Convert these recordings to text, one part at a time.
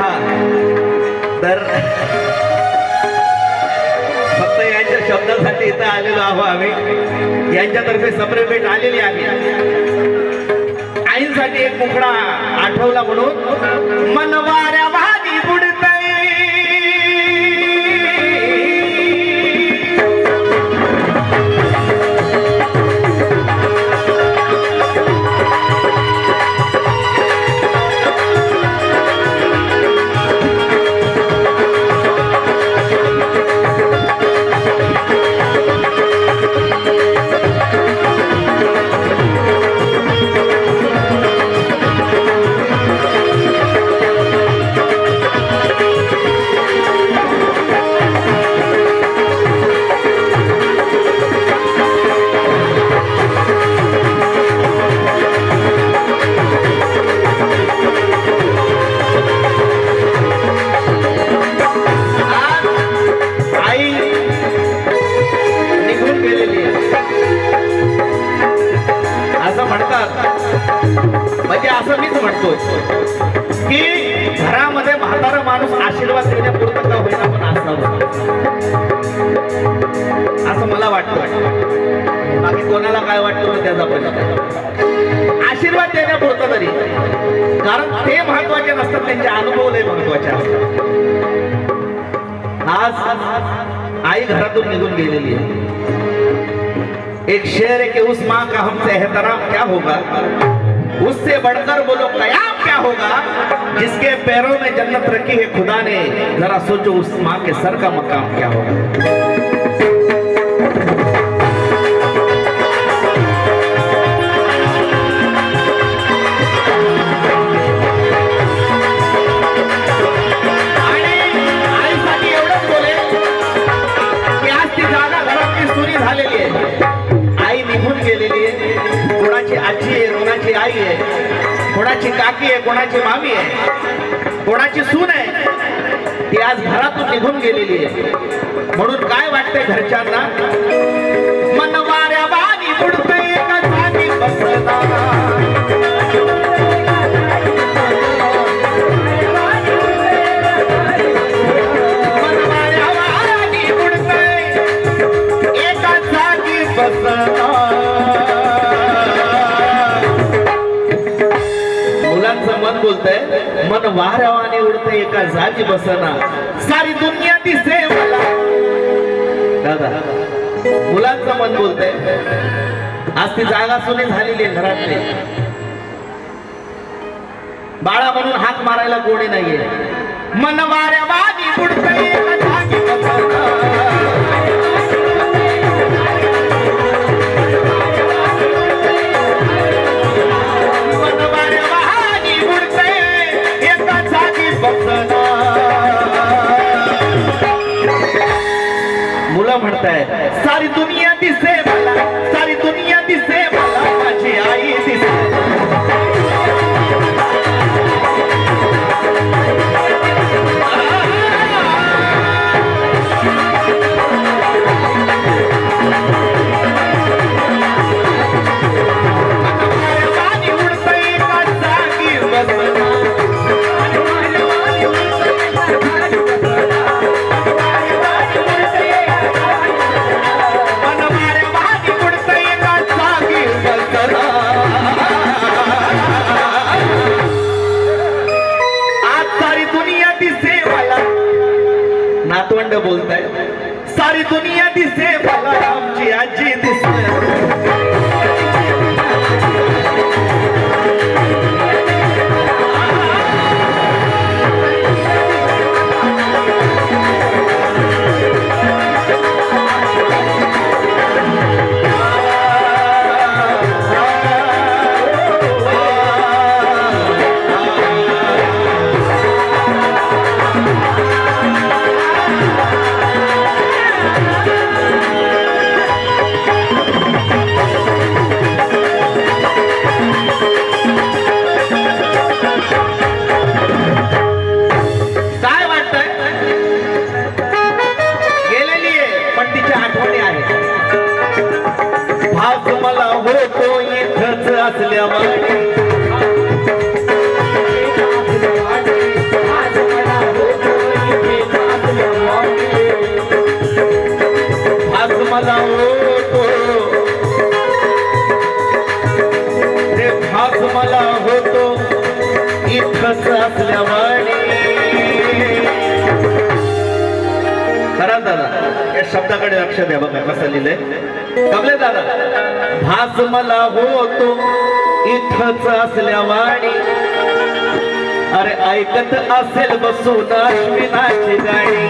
हा. तर फक्त यांच्या शब्दासाठी इथं आलेलो आहो आम्ही. यांच्यातर्फे सप्रेमेंट आलेली आम्ही आईसाठी एक कुकडा आठवला म्हणून मनवार असं की घरामध्ये म्हातारा माणूस आशीर्वाद देण्यापुरतं का होईना पण असावं असं मला वाटतं बाकी कोणाला काय वाटतं त्याचा प्रश्न आशीर्वाद देण्यापुरतं तरी. कारण ते महत्त्वाचे नसतात त्यांचे अनुभव लय महत्त्वाचे असतात. आज आई घरातून निघून गेलेली आहे. एक शेर के उस माँ का हमसे एहतराम क्या होगा? उससे बढ़कर वो लोग कयाम क्या होगा? जिसके पैरों में जन्नत रखी है खुदा ने जरा सोचो उस माँ के सर का मकाम क्या होगा? आहे कोणाची मामी आहे? कोणाची सून आहे? ती आज घरातून निघून गेलेली आहे. म्हणून काय वाटतंय घरच्यांना? उडतंय बसना. सारी दुनिया दिसे मला. दादा मुलांचं मन बोलतंय. आज ती जागा सुनी झालेली आहे घरातली. बाळा म्हणून हात मारायला कोणी नाहीये. मन वाऱ्यावानी सारी दुनिया इतकंच असल्यावाणी खरा दादा या शब्दाकडे लक्ष द्या बघा कसं लिहिलंय. कमले दादा भास मला होतो इथंच असल्या वाणी. अरे ऐकत असेल बसून अश्विनाची गाणी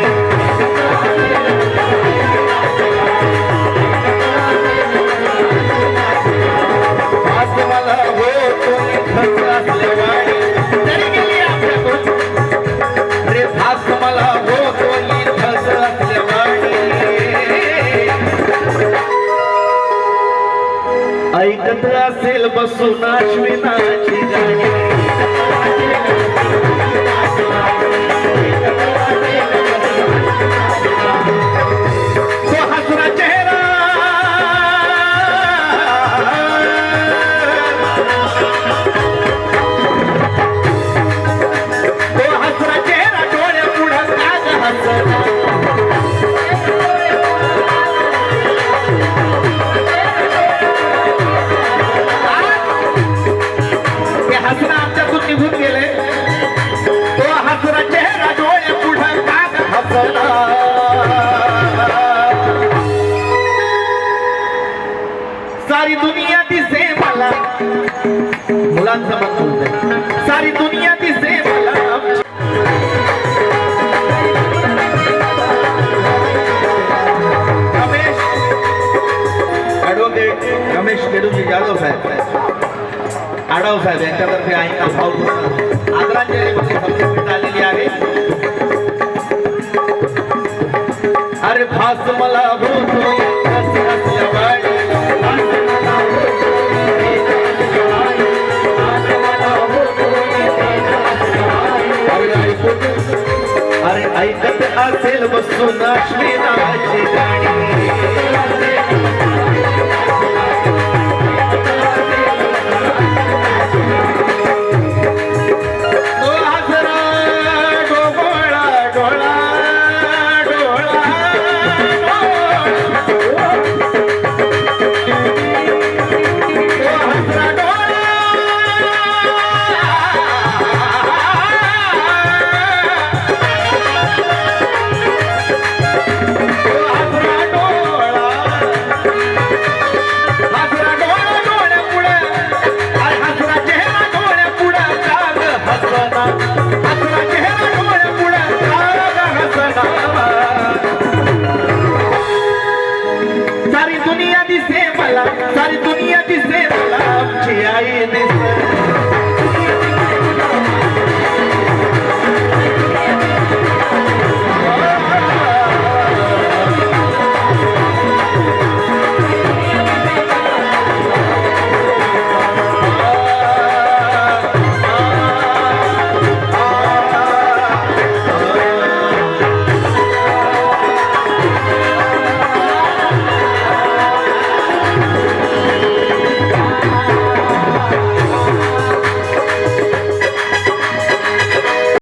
बसून अश्विनाची गाणी भगवान मत सारी दुनिया दिसे रमेश ऍडव्होकेट रमेश केडूजी जाधव साहेब. आडव साहेब यांच्यातर्फे आईना भावपूर्ण आदरांजली भेट आलेली आहे. अरे भास मला भूत ऐकत असेल बसून अश्विनाची. Thank you.